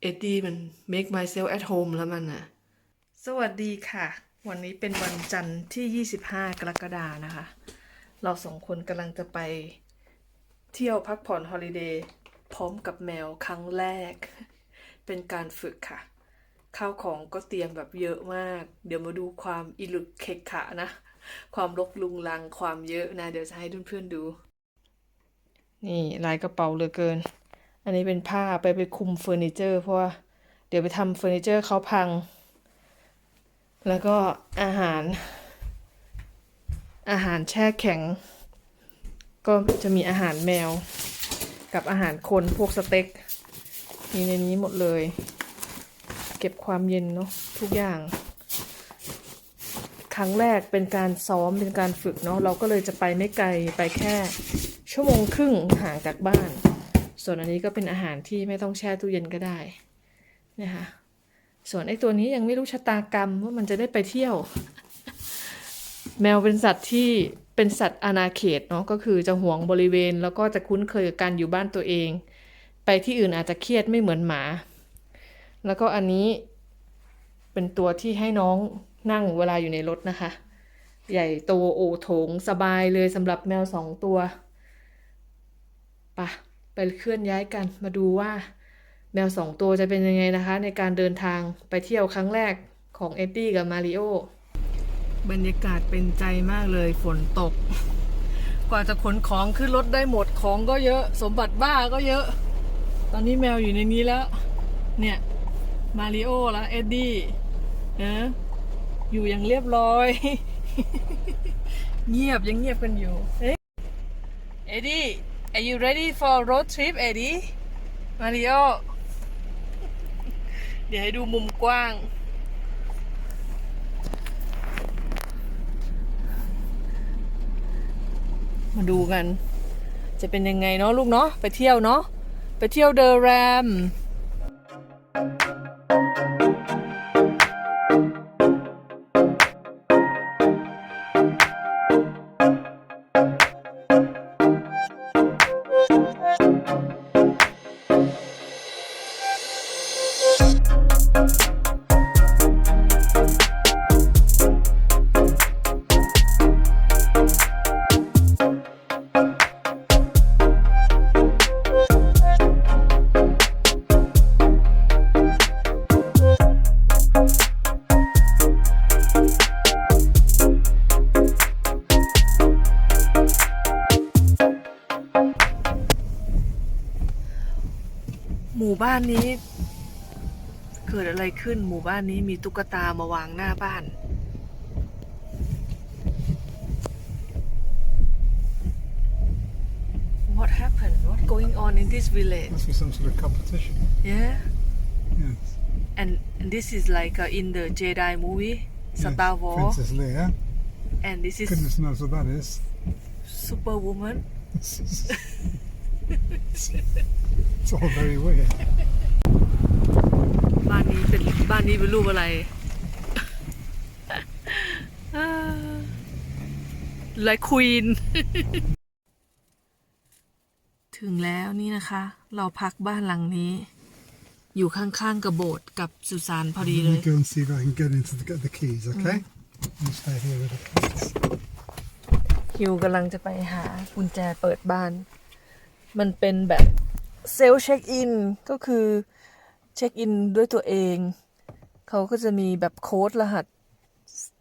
เอ็ดดี้มัน make myself at home แล้วมันน่ะ สวัสดีค่ะ วันนี้เป็นวันจันทร์ที่ 25 กรกฎานะคะ เราสองคนกำลังจะไปเที่ยวพักผ่อนฮอลิเดย์พร้อมกับแมวครั้งแรก เป็นการฝึกค่ะ ข้าวของก็เตรียมแบบเยอะมาก เดี๋ยวมาดูความอิลุกเคกขะนะ ความรกลุงลังความเยอะนะ เดี๋ยวจะให้เพื่อนๆดู นี่ลายกระเป๋าเหลือเกิน อันนี้เป็นผ้าไปไปคุมเฟอร์นิเจอร์เพราะว่าเดี๋ยวไปทำเฟอร์นิเจอร์เขาพัง แล้วก็อาหาร อาหารแช่แข็ง ก็จะมีอาหารแมว กับอาหารคนพวกสเต็กมีในนี้หมดเลย เก็บความเย็นเนาะทุกอย่าง ครั้งแรกเป็นการซ้อมเป็นการฝึกเนาะเราก็เลยจะไปไม่ไกลไปแค่ ชั่วโมงครึ่งห่างจากบ้าน ส่วนอันนี้ก็เป็นอาหารที่ไม่ต้องแช่ตู้เย็นก็ได้นะคะส่วนไอ้ตัวนี้ยังไม่รู้ชะตากรรมว่ามันจะได้ไปเที่ยว แมวเป็นสัตว์ที่เป็นสัตว์อาณาเขตเนาะก็คือจะห่วงบริเวณ แล้วก็จะคุ้นเคยกับการอยู่บ้านตัวเอง ไปที่อื่นอาจจะเครียดไม่เหมือนหมา แล้วก็อันนี้เป็นตัวที่ให้น้องนั่งเวลาอยู่ในรถนะคะ ใหญ่โตโอโถงสบายเลยสำหรับแมวสองตัวปะ ไปเคลื่อนย้ายกันมาดูว่า แมวสองตัวจะเป็นยังไงนะคะ ในการเดินทางไปเที่ยวครั้งแรกของเอ็ดดี้กับมาริโอบรรยากาศเป็นใจมากเลยฝนตก กว่าจะขนของขึ้นรถได้หมดของก็เยอะ สมบัติบ้าก็เยอะ ตอนนี้แมวอยู่ในนี้แล้ว เนี่ย มาริโอแล้วเอ็ดดี้นะอยู่อย่างเรียบร้อย เงียบยังเงียบกันอยู่เฮ้ยเอ็ดดี้ are you ready for road trip Eddie Mario เดี๋ยวให้ดูมุมกว้าง มาดูกัน จะเป็นยังไงเนาะลูกเนาะไปเที่ยวเนาะไปเที่ยวเดอะแรม หมู่บ้านนี้ เกิดอะไรขึ้นหมู่บ้านนี้มีตุ๊กตามาวางหน้าบ้าน What happened? What going on in this village? Must be some sort of competition. Yeah, Yes. and, and this is like uh, in the Jedi movie, Yes. Star Wars, Princess Leia. and this is Goodness knows what that is. Superwoman. It's all very weird. บ้านนี้เป็นบ้านนี้เป็นรูปอะไรไลควีน ถึงแล้วนี่นะคะ เราพักบ้านหลังนี้ อยู่ข้างๆกับโบสถ์กับสุสานพอดีเล Let ย me go and see if I can get into the, get the keys, okay? You stay here with the keys. ฮิวกำลังจะไปหากุญแจเปิดบ้าน มันเป็นแบบเซลล์เช็คอินก็คือเช็คอินด้วยตัวเอง เขาก็จะมีแบบโค้ดรหัส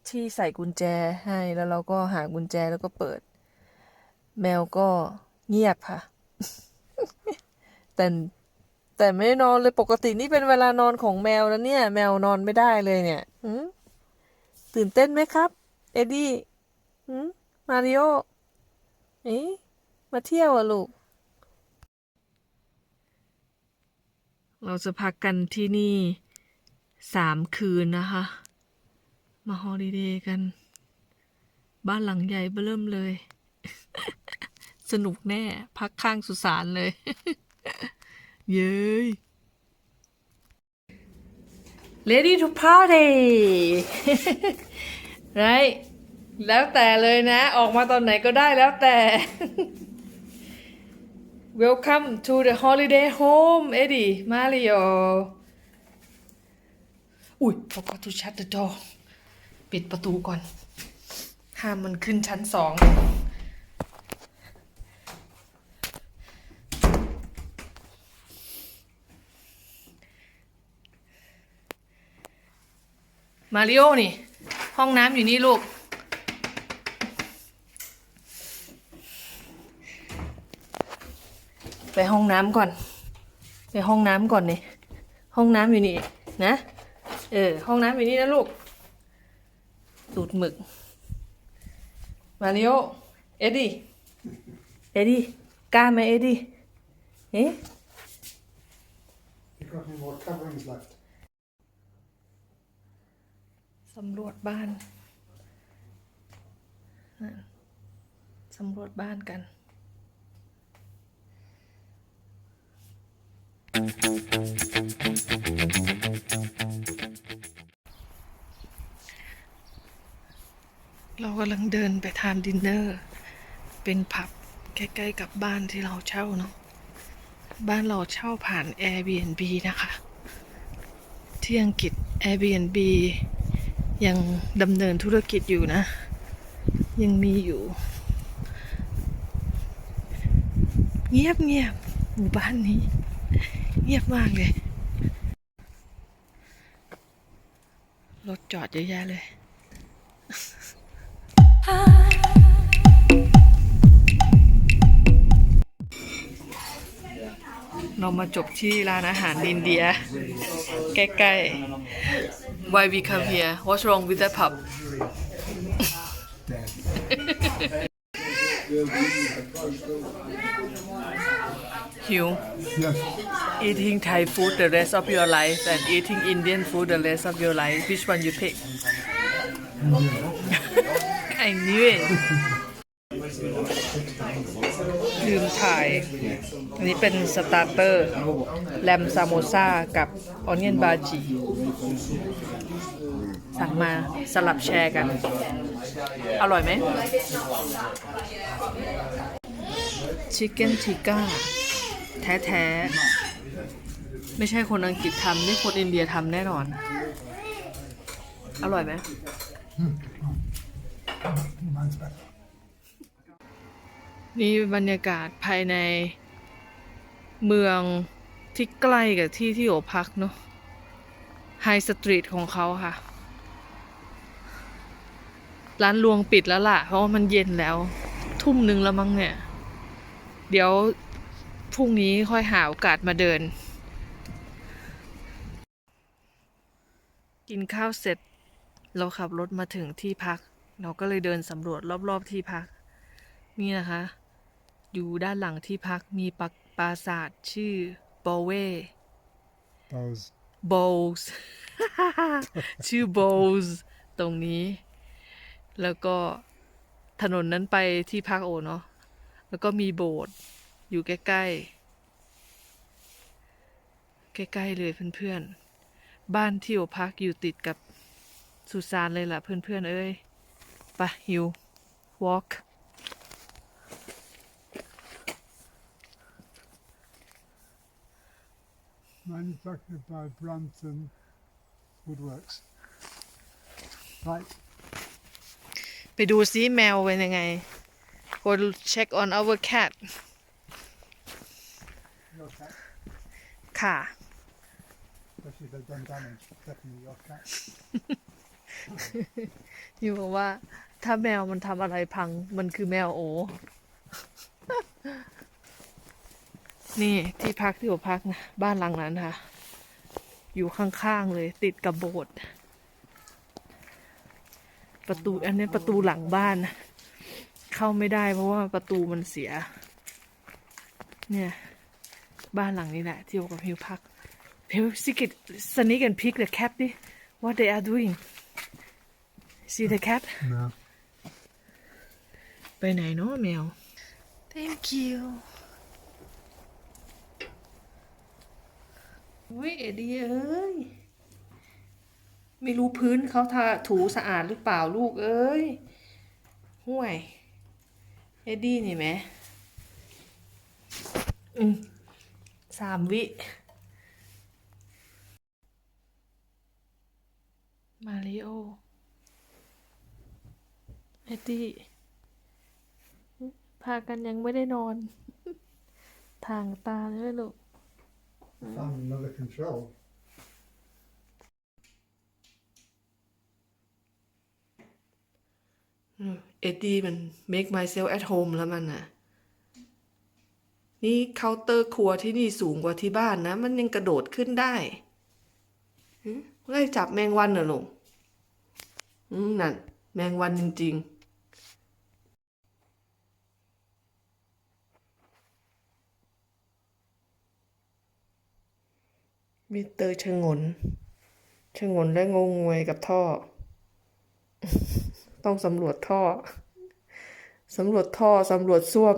ที่ใส่กุญแจให้แล้วเราก็หากุญแจแล้วก็เปิด แมวก็เงียบค่ะ แต่แต่ไม่นอนเลยปกตินี่เป็นเวลานอนของแมวแล้วเนี่ย แมวนอนไม่ได้เลยเนี่ยตื่นเต้นไหมครับ เอ็ดดี้มมาริโอเอ๊ะมาเที่ยวอะลูก เราจะพักกันที่นี่สามคืนนะคะ มาฮอลิเดย์กัน บ้านหลังใหญ่เบิ่มเลย สนุกแน่ พักข้างสุสานเลย เย้ย Ready to party right แล้วแต่เลยนะ ออกมาตอนไหนก็ได้แล้วแต่ Welcome to the holiday home Eddie Mario อุ้ย forgot to shut the door ปิดประตูก่อน ห้ามมันขึ้นชั้นสอง มาริโอนี่ ห้องน้ำอยู่นี่ลูก ไปห้องน้ำก่อน ไปห้องน้ำก่อนนี่ห้องน้ำอยู่นี่นะ เออ ห้องน้ำอยู่นี่นะลูกตูดหมึก มาริโอเอ็ดดี้เอ็ดดี้กล้าไหมเอ็ดดี้เอ๊ะ You got any more coverings left? สำรวจบ้านนั่นสำรวจบ้านกัน เรากำลังเดินไปทานดินเนอร์ เป็นผับใกล้ๆกับบ้านที่เราเช่าเนาะ บ้านเราเช่าผ่าน Airbnb นะคะ ที่อังกฤษ Airbnb ยังดำเนินธุรกิจอยู่นะ ยังมีอยู่ เงียบเงียบหมู่บ้านนี้ เงียบมากเลย รถจอดเยอะแยะเลยเรามาจบที่ร้านอาหารอินเดีย ใกล้ๆ Why we come here What's wrong with that pub หิว Yes. eating Thai food the rest of your life and eating Indian food the rest of your life which one you pick I knew it ลืมถ่าย อันนี้เป็นสตาร์เตอร์แลมซามโมซากับออนเนียนบาจี สั่งมาสลับแชร์กัน อร่อยไหมชิคเก้นทิก้า แท้ๆ ไม่ใช่คนอังกฤษทำนี่คนอินเดียทำแน่นอน อร่อยไหมนี่บรรยากาศภายในเมืองที่ใกล้กับที่ที่โอพักเนาะไฮสตรีทของเขาค่ะ ร้านรวงปิดแล้วล่ะ เพราะว่ามันเย็นแล้ว ทุ่มหนึ่งแล้วมั้งเนี่ย เดี๋ยว พรุ่งนี้ค่อยหาโอกาสมาเดิน กินข้าวเสร็จ เราขับรถมาถึงที่พัก เราก็เลยเดินสำรวจรอบๆที่พัก นี่นะคะ อยู่ด้านหลังที่พักมีปักปราสาทชื่อโบเว Those โบสชื่อโบสตรงนี้ แล้วก็ถนนนั้นไปที่พักโอเนาะแล้วก็มีโบสถ์ อยู่ใกล้ๆใกล้ๆเลยเพื่อนๆ บ้านที่โอพักอยู่ติดกับสุสานเลยล่ะเพื่อนๆ เอ้ยไปะฮิว walk manufactured by Brampton Woodworks. Right. ไปดูซิแมวเป็นยังไง go check on our cat Your cat, ค่ะ especially if they've done damage. Definitely your cat. อยู่บอกว่า ถ้าแมวมันทำอะไรพัง มันคือแมวโอ นี่ที่พักที่ผมพักนะบ้านหลังนั้นค่ะ อยู่ข้างๆเลย ติดกับโบสถ์ประตูอันนี้ประตูหลังบ้านนะเข้าไม่ได้เพราะว่าประตูมันเสีย เนี่ย บ้านหลังนี้แหละที่โอกับพิวพักพิวสิกิตสนิกันพิกเดอะแคปดิ what they are doing see the cat No. ไปไหนเนาะแมว thank you อุ้ยเอ็ดดี้เอ้ย ไม่รู้พื้นเขาทาถูสะอาดหรือเปล่าลูกเอ้ยห่วย เอ็ดดี้นี่ไหมอืม สามวิ มาริโอ เอ็ดดี้ พากันยังไม่ได้นอน ทางตาเลยลูก Found another control. เอ็ดดี้มัน make myself at home แล้วมันน่ะ นี่เคาน์เตอร์ครัวที่นี่สูงกว่าที่บ้านนะ มันยังกระโดดขึ้นได้หึไล่จับแมงวันเหรอลุงนั่น แมงวันจริง ๆมิเตอร์ชะงนชะงนและงงงวยกับท่อ ต้องสำรวจท่อ สำรวจท่อ สำรวจส้วม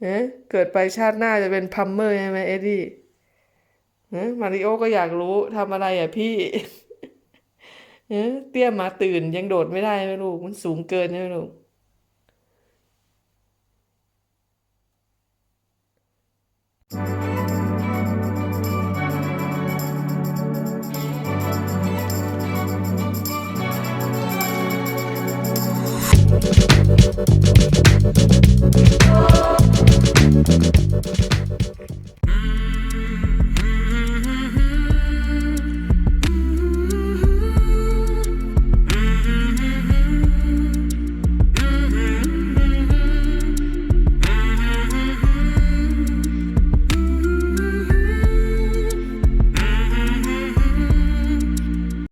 เอ๊ะเกิดไปชาติหน้าจะเป็นพัมเมอร์ใช่ไหมเอ็ดดี้เอ๊ะมาริโอก็อยากรู้ทำอะไรอะพี่เอ๊ะเตี้ยมาตื่นยังโดดไม่ได้ไหมลูก มันสูงเกินใช่ไหมลูก